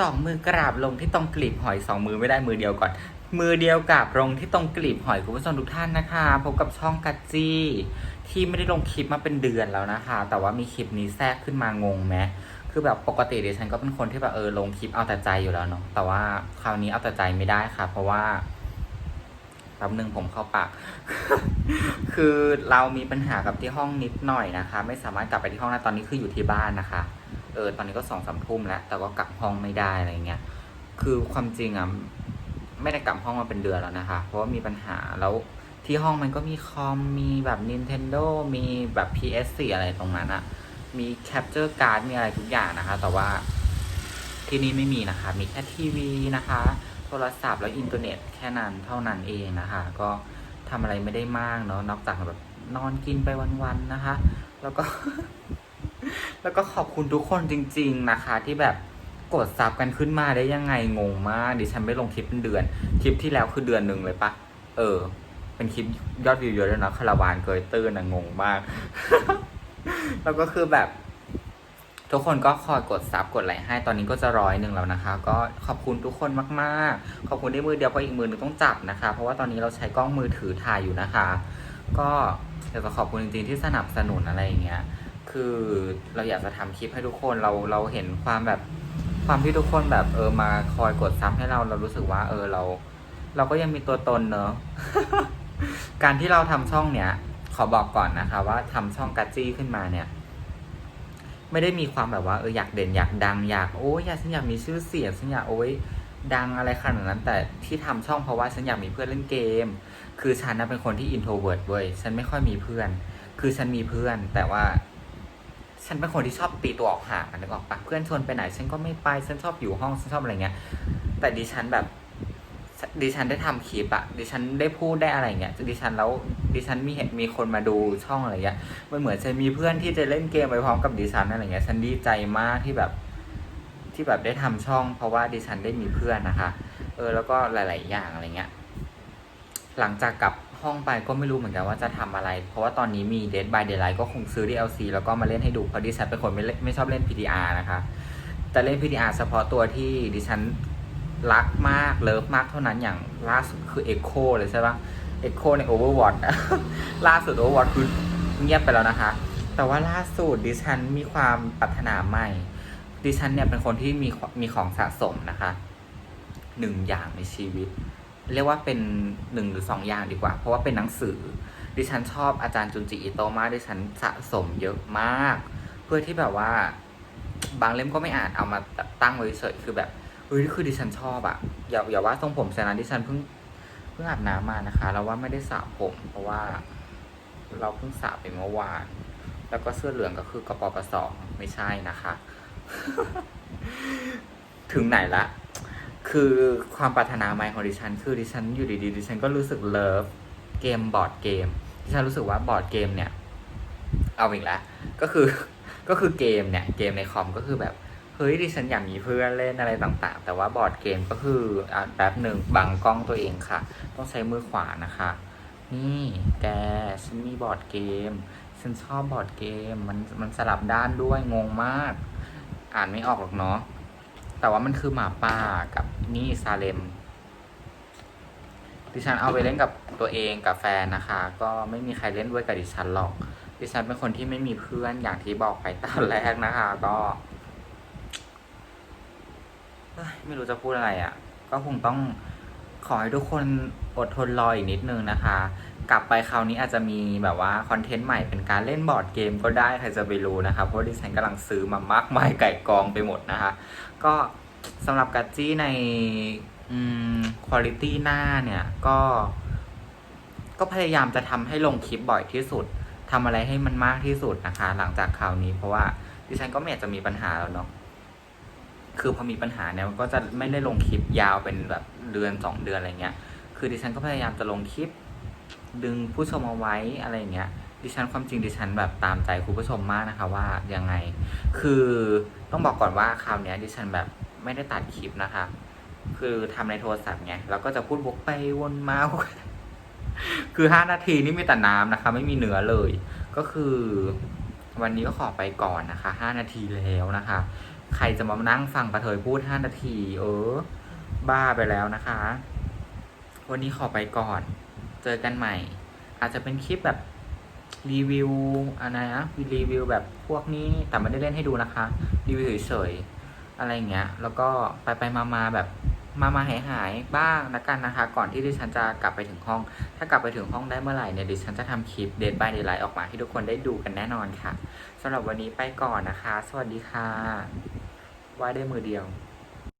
สองมือกราบลงที่ตรงกลีบหอยสองมือไม่ได้มือเดียวก่อน มือเดียวกราบลงที่ตรงกลีบหอยคุณผู้ชมทุกท่านนะคะพบกับช่องกัจจี้ที่ไม่ได้ลงคลิปมาเป็นเดือนแล้วนะคะ แต่ว่ามีคลิปนี้แทรกขึ้นมางงไหมคือแบบปกติดิฉันก็เป็นคนที่แบบเออลงคลิปเอาแต่ใจอยู่แล้วเนาะแต่ว่าคราวนี้เอาแต่ใจไม่ได้ค่ะ เพราะว่าแป๊บนึงผมเข้าปาก คือเรามีปัญหากับที่ห้องนิดหน่อยนะคะ ไม่สามารถกลับไปที่ห้องได้ตอนนี้คืออยู่ที่บ้านนะคะ เออตอนนี้ก็สองสามทุ่มแล้ว แต่ก็กลับห้องไม่ได้อะไรเงี้ยคือความจริงอะไม่ได้กลับห้องมาเป็นเดือนแล้วนะคะ เพราะว่ามีปัญหาแล้วที่ห้องมันก็มีคอมมีแบบ Nintendo มีแบบ PS4 อะไรตรงนั้นอะมี Capture Card มีอะไรทุกอย่างนะคะ แต่ว่าที่นี่ไม่มีนะคะ มีแค่ทีวีนะคะ โทรศัพท์แล้วอินเทอร์เน็ตแค่นั้นเท่านั้นเองนะคะ ก็ทำอะไรไม่ได้มากเนาะนอกจากแบบนอนกินไปวันๆนะคะ แล้วก็ แล้วก็ขอบคุณทุกคนจริง ๆนะคะ ที่แบบกดซับกันขึ้นมาได้ยังไงงงมากดิฉันไม่ลงคลิปเป็นเดือน คลิปที่แล้วคือเดือนหนึ่งเลยปะเออ เป็นคลิปยอดวิวเยอะด้วยนะคาราวานเกยตื้นนะงงมาก แล้วก็คือแบบ ทุกคนก็คอยกดซับกดไลค์ให้ตอนนี้ก็จะร้อยหนึ่งแล้วนะคะ ก็ขอบคุณทุกคนมากๆ ขอบคุณที่มือเดียวเพราะอีกมือหนึงต้องจับนะคะ เพราะว่าตอนนี้เราใช้กล้องมือถือถ่ายอยู่นะคะ ก็อยากจะขอบคุณจริงๆที่สนับสนุนอะไรอย่างเงี้ย คือเราอยากจะทำคลิปให้ทุกคนเราเราเห็นความแบบความที่ทุกคนแบบเออมาคอยกดซับให้เราเรารู้สึกว่าเออเรา เราก็ยังมีตัวตนเนอะการที่เราทำช่องเนี้ยขอบอกก่อนนะคะ ว่าทำช่องกัจจี้ขึ้นมาเนี่ย ไม่ได้มีความแบบว่าเอออยากเด่นอยากดังอยากโอ้ยอยากฉันอยากมีชื่อเสียงฉันอยากโอ้ยดังอะไรขนาดนั้น แต่ที่ทำช่องเพราะว่าฉันอยากมีเพื่อนเล่นเกม คือฉันนะเป็นคนที่อินโทรเวิร์ดเว้ยฉันไม่ค่อยมีเพื่อน คือฉันมีเพื่อน แต่ว่า ฉันเป็นคนที่ชอบตีตัวออกห่างอะนึกออกปะเพื่อนชวนไปไหน ฉันก็ไม่ไป ฉันชอบอยู่ห้อง ฉันชอบอะไรเงี้ย แต่ดิฉันแบบ ดิฉันได้ทำคลิปอะดิฉันได้พูดได้อะไรเงี้ย ดิฉันแล้วดิฉันมีเห็นมีคนมาดูช่องอะไรเงี้ย มันเหมือนฉันมีเพื่อนที่จะเล่นเกมไปพร้อมกับดิฉันอะไรเงี้ย ฉันดีใจมากที่แบบ ที่แบบได้ทำช่อง เพราะว่าดิฉันได้มีเพื่อนนะคะ เออ แล้วก็หลาย ๆ อย่างอะไรเงี้ย หลังจากกลับ ห้องไปก็ไม่รู้เหมือนกันว่าจะทำอะไร เพราะว่าตอนนี้มี Dead by Daylight ก็คงซื้อ DLC แล้วก็มาเล่นให้ดูเพราะดิฉันเป็นคนไม่เล่นไม่ชอบเล่น PDR นะคะ แต่เล่น PDR เฉพาะตัวที่ดิฉันรักมากเลิฟมากเท่านั้นอย่างล่าสุดคือ Echo เลยใช่ปะ Echo ใน Overwatch ล่าสุด Overwatch คือเงียบไปแล้วนะคะ แต่ว่าล่าสุดดิฉันมีความปรารถนาใหม่ ดิฉันเนี่ยเป็นคนที่มีมีของสะสมนะคะหนึ่งอย่างในชีวิต เรียกว่าเป็นหนึ่งหรือสองอย่างดีกว่า เพราะว่าเป็นหนังสือ ดิฉันชอบอาจารย์จุนจิอิโตมากดิฉันสะสมเยอะมาก เพื่อที่แบบว่า บางเล่มก็ไม่อ่านเอามาตั้งไว้เฉยคือแบบเฮ้ยคือดิฉันชอบอะอย่าอย่าว่าทรงผมฉะนั้นดิฉันเพิ่งเพิ่งอาบน้ำมานะคะ แล้วว่าไม่ได้สระผม เพราะว่า เราเพิ่งสระไปเมื่อวาน แล้วก็เสื้อเหลืองก็คือกระปปสองไม่ใช่นะคะ ถึงไหนละ คือความปรารถนาใหม่ของดิฉัน คือดิฉันอยู่ดีๆดิฉันก็รู้สึกเลิฟเกมบอร์ดเกมดิฉันรู้สึกว่าบอร์ดเกมเนี่ย เอาอีกแล้วก็คือก็คือเกมเนี่ยเกมในคอมก็คือแบบเฮ้ยดิฉันอยากมีเพื่อนเล่นอะไรต่างๆ แต่ว่าบอร์ดเกมก็คืออะแป๊บหนึ่งบังกล้องตัวเองค่ะ ต้องใช้มือขวานะคะ นี่แกฉันมีบอร์ดเกมฉันชอบบอร์ดเกมมันมันสลับด้านด้วยงงมาก อ่านไม่ออกหรอกเนาะ แต่ว่ามันคือหมาป่ากับนี่ซาเลมดิฉันเอาไปเล่นกับตัวเองกับแฟนนะคะ ก็ไม่มีใครเล่นด้วยกับดิฉันหรอก ดิฉันเป็นคนที่ไม่มีเพื่อนอย่างที่บอกไปตอนแรกนะคะ ก็ไม่รู้จะพูดอะไรอะ่ะ ก็คงต้องขอให้ทุกคนอดทนรออีกนิดนึงนะคะ กลับไปคราวนี้อาจจะมีแบบว่าคอนเทนต์ใหม่เป็นการเล่นบอร์ดเกมก็ได้ใครจะไปรู้นะคะเพราะดิฉันกำลังซื้อมามากมายไก่กองไปหมดนะคะก็สำหรับกัจจี้ในอืมคุณภาพหน้าเนี่ยก็ ก็พยายามจะทำให้ลงคลิปบ่อยที่สุดทำอะไรให้มันมากที่สุดนะคะ หลังจากคราวนี้เพราะว่าดิฉันก็ไม่อยากจะมีปัญหาแล้วเนาะคือพอมีปัญหาเนี่ยก็จะไม่ได้ลงคลิปยาวเป็นแบบเดือนสองเดือนอะไรเงี้ย คือดิฉันก็พยายามจะลงคลิป ดึงผู้ชมเอาไว้อะไรอย่างเงี้ยดิฉันความจริงดิฉันแบบตามใจคุณผู้ชมมากนะคะว่ายังไง คือต้องบอกก่อนว่าคราวเนี้ยดิฉันแบบไม่ได้ตัดคลิปนะคะ คือทำในโทรศัพท์ไงแล้วก็จะพูดวกไปวนมาคือห้านาทีนี่มีแต่น้ำนะคะ ไม่มีเนื้อเลย ก็คือวันนี้ก็ขอไปก่อนนะคะห้านาทีแล้วนะคะ ใครจะมานั่งฟังกระเทยพูดห้านาที เออ บ้าไปแล้วนะคะ วันนี้ขอไปก่อน เจอกันใหม่ อาจจะเป็นคลิปแบบรีวิวอะไรนะรีวิวแบบพวกนี้แต่ไม่ได้เล่นให้ดูนะคะ รีวิวเฉยๆอะไรอย่างเงี้ย แล้วก็ไปไปมามาๆแบบมามาหายหายๆบ้างละกันนะคะ ก่อนที่ดิฉันจะกลับไปถึงห้อง ถ้ากลับไปถึงห้องได้เมื่อไหร่เนี่ยดิฉันจะทำคลิปเดทบายเดทไลท์ออกมาให้ทุกคนได้ดูกันแน่นอนค่ะสำหรับวันนี้ไปก่อนนะคะ สวัสดีค่ะ ว่าได้มือเดียว